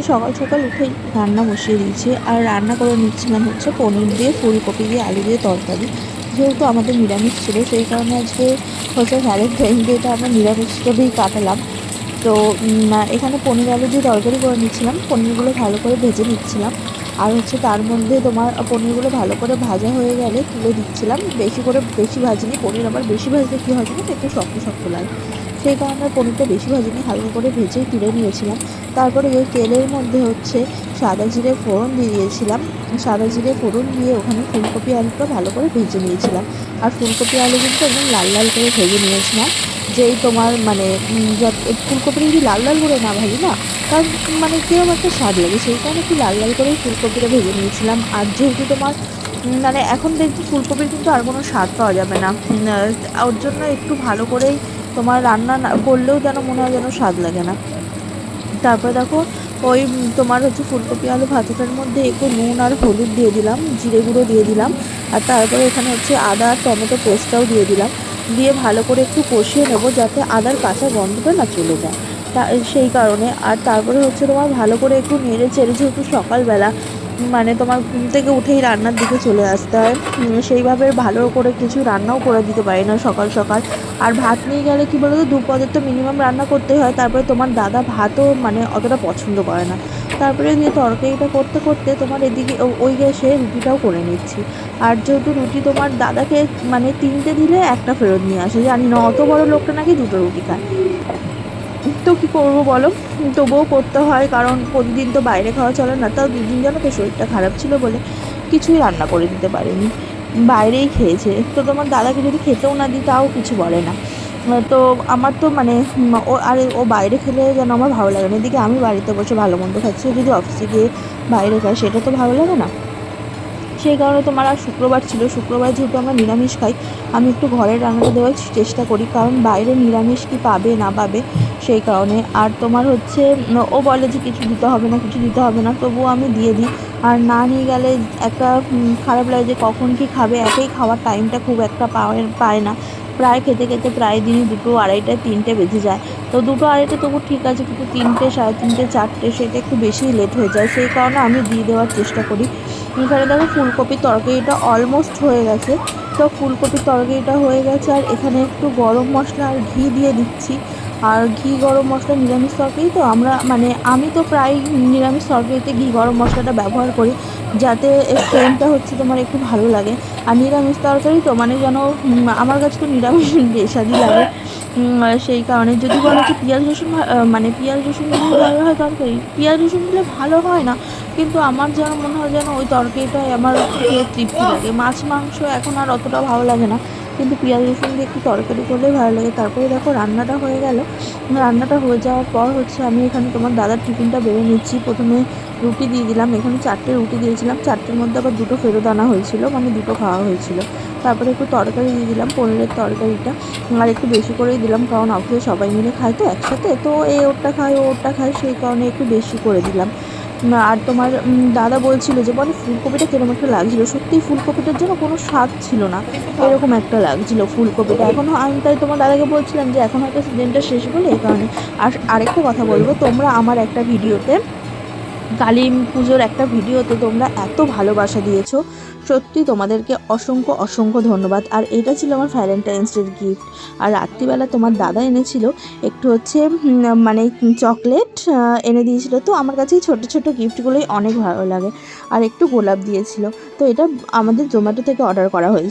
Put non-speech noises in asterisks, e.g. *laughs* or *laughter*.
তো সকাল সকাল উঠেই রান্না বসিয়ে দিয়েছি। আর রান্না করে নিচ্ছিলাম হচ্ছে পনির দিয়ে ফুলকপি দিয়ে, আলু দিয়ে তরকারি। যেহেতু আমাদের নিরামিষ ছিল, সেই কারণে আজকে হচ্ছে ভ্যালেন্টাইন ডেটা আমরা নিরামিষ হিসেবেই কাটালাম। তো এখানে পনির, আলু দিয়ে তরকারি করে নিচ্ছিলাম। পনিরগুলো ভালো করে ভেজে নিচ্ছিলাম। আর হচ্ছে তার মধ্যে তোমার পনিরগুলো ভালো করে ভাজা হয়ে গেলে তুলে দিচ্ছিলাম। বেশি করে, বেশি ভাজিনি, পনির আবার বেশি ভাজলে কী হয় তো একটু শক্ত শক্ত লাগে। সেই কারণে পনিরটা বেশি ভাজিনি, হালকা করে ভেজেই তুলে নিয়েছিলাম। তারপরে ওই তেলের মধ্যে হচ্ছে সাদা জিরে ফোড়ন দিয়ে দিয়েছিলাম। সাদা জিরে ফোড়ন দিয়ে ওখানে ফুলকপি আলুটা ভালো করে ভেজে নিয়েছিলাম। আর ফুলকপি আলু কিন্তু একদম লাল লাল করে ভেজে নিয়েছিলাম। যেই তোমার মানে ফুলকপিটা যদি লাল লাল করে না ভাজি না, তার মানে কীরকম একটা স্বাদ লাগে? সেই কারণে একটু লাল লাল করেই ফুলকপিটা ভেজে নিয়েছিলাম। আর যেহেতু তোমার মানে এখন দেখছি ফুলকপির কিন্তু আর কোনো স্বাদ পাওয়া যাবে না। ওর জন্য একটু ভালো করেই তোমার রান্না না করলেও যেন মনে হয় যেন স্বাদ লাগে না। তারপরে দেখো, ওই তোমার হচ্ছে ফুলকপি, আলু ভাজাটার মধ্যে একটু নুন আর হলুদ দিয়ে দিলাম, জিরে গুঁড়ো দিয়ে দিলাম, আর তারপরে এখানে হচ্ছে আদা আর টমেটো পেস্টটাও দিয়ে দিলাম। দিয়ে ভালো করে একটু কষিয়ে নেব যাতে আদার কাঁচা গন্ধটা না চলে যায়। তা সেই কারণে, আর তারপরে হচ্ছে তোমার ভালো করে একটু নেড়ে চেড়ে যেহেতু সকালবেলা মানে তোমার ঘুম থেকে উঠেই রান্নার দিকে চলে আসতে হয়। সেইভাবে ভালো করে কিছু রান্নাও করে দিতে পারি না সকাল সকাল। আর ভাত নিয়ে গেলে কী বলতো দুপদের তো মিনিমাম রান্না করতেই হয়, তারপরে তোমার দাদা ভাতও মানে অতটা পছন্দ করে না। তারপরে দিয়ে তরকারিটা করতে করতে তোমার এদিকে ওই গ্যাসে রুটিটাও করে নিচ্ছি। আর যেহেতু রুটি তোমার দাদাকে মানে তিনটে দিলে একটা ফেরত নিয়ে আসে, জানি না, অত বড় লোকটা নাকি দুটো রুটি খায়। তো কী করব বলো? তবুও করতে হয়, কারণ প্রতিদিন তো বাইরে খাওয়া চলে না, তাও দুদিন জানো তো শরীরটা খারাপ ছিল বলে কিছুই রান্না করে দিতে পারিনি। বাইরেই খেয়েছে। তো তোমার দাদাকে যদি খেতেও না দিই, তাও কিছু বলে না। তো আমার তো মানে ও, আরে, ও বাইরে খেলে যেন আমার ভালো লাগে না। এদিকে আমি বাড়িতে বসে ভালো মন্দ খাচ্ছি। যদি অফিসে গিয়ে বাইরে খায়, সেটা তো ভালো লাগে না। সেই কারণে তোমার আর শুক্রবার ছিল। শুক্রবার যেহেতু আমরা নিরামিষ খাই, আমি একটু ঘরের রান্নাটা দেওয়ার চেষ্টা করি। কারণ বাইরে নিরামিষ কি পাবে না পাবে সেই কারণে। আর তোমার হচ্ছে, ও বলে যে কিছু দিতে হবে না, কিছু দিতে হবে না, তবুও আমি দিয়ে দিই। আর না নিয়ে গেলে একটা খারাপ লাগে যে কখন কি খাবে, একেই খাওয়ার টাইমটা খুব একটা পায় পায় না। প্রায় খেতে খেতে প্রায় দিনই দুটো আড়াইটা, তিনটে বেজে যায়। তো দুটো আড়াইটে তবু ঠিক আছে, কিন্তু তিনটে, সাড়ে তিনটে, চারটে, সেটা একটু বেশি লেট হয়ে যায়। সেই কারণে আমি দিয়ে দেওয়ার চেষ্টা করি। এখানে দেখো ফুলকপির তরকারিটা অলমোস্ট হয়ে গেছে। তো ফুলকপির তরকারিটা হয়ে গেছে, আর এখানে একটু গরম মশলা আর ঘি দিয়ে দিচ্ছি। আর ঘি গরম মশলা নিরামিষ তরকারি তো আমরা মানে আমি তো প্রায় নিরামিষ তরকারিতে ঘি গরম মশলাটা ব্যবহার করি, যাতে সেন্টটা হচ্ছে তোমার একটু ভালো লাগে। আর নিরামিষ তরকারি তো মানে যেন আমার কাছে তো নিরামিষ *laughs* বেশাদি লাগে। সেই কারণে যদি বলো যে পেঁয়াজ রসুন মানে পেঁয়াজ রসুন ভালো হয় তরকারি? পেঁয়াজ রসুন দিলে ভালো হয় না, কিন্তু আমার যেন মনে হয় যেন ওই তরকারিটাই আমার তৃপ্তি লাগে। মাছ, মাংস এখন আর অতটা ভালো লাগে না। কিন্তু পেঁয়াজ রসুন দিয়ে একটু তরকারি করলেই ভালো লাগে। তারপরে দেখো রান্নাটা হয়ে গেল। রান্নাটা হয়ে যাওয়ার পর হচ্ছে আমি এখানে তোমার দাদার টিফিনটা বেড়ে নিচ্ছি। প্রথমে রুটি দিয়ে দিলাম। এখানে চারটে রুটি দিয়েছিলাম। চারটের মধ্যে আবার দুটো ফেরত আনা হয়েছিল মানে দুটো খাওয়া হয়েছিল। তারপরে একটু তরকারি দিয়ে দিলাম, পনিরের তরকারিটা। আর একটু বেশি করেই দিলাম, কারণ অফিসে সবাই মিলে খায় তো একসাথে। তো এ ওরটা খায়, ও ওরটা খায়, সেই কারণে একটু বেশি করে দিলাম। আর তোমার দাদা বলছিল যে, বলে, ফুলকপিটা কীরকম একটা লাগছিল? সত্যিই ফুলকপিটার জন্য কোনো স্বাদ ছিল না। এরকম একটা লাগছিল ফুলকপিটা। এখনও আমি তাই তোমার দাদাকে বলছিলাম যে, এখন হয়তো সিজনটা শেষ বলে এই কারণে। আর আরেকটা কথা বলব, তোমরা আমার একটা ভিডিওতে কালী পুজোর একটা ভিডিওতে তোমরা এত ভালোবাসা দিয়েছ। সত্যি তোমাদেরকে অসংখ্য অসংখ্য ধন্যবাদ। আর এটা ছিল আমার ভ্যালেন্টাইন্স ডের গিফট আর রাত্রিবেলা তোমার দাদা এনেছিল একটু হচ্ছে মানে চকলেট এনে দিয়েছিল। তো আমার কাছে এই ছোটো ছোটো গিফটগুলোই অনেক ভালো লাগে। আর একটু গোলাপ দিয়েছিল। তো এটা আমাদের জোম্যাটো থেকে অর্ডার করা হয়েছিল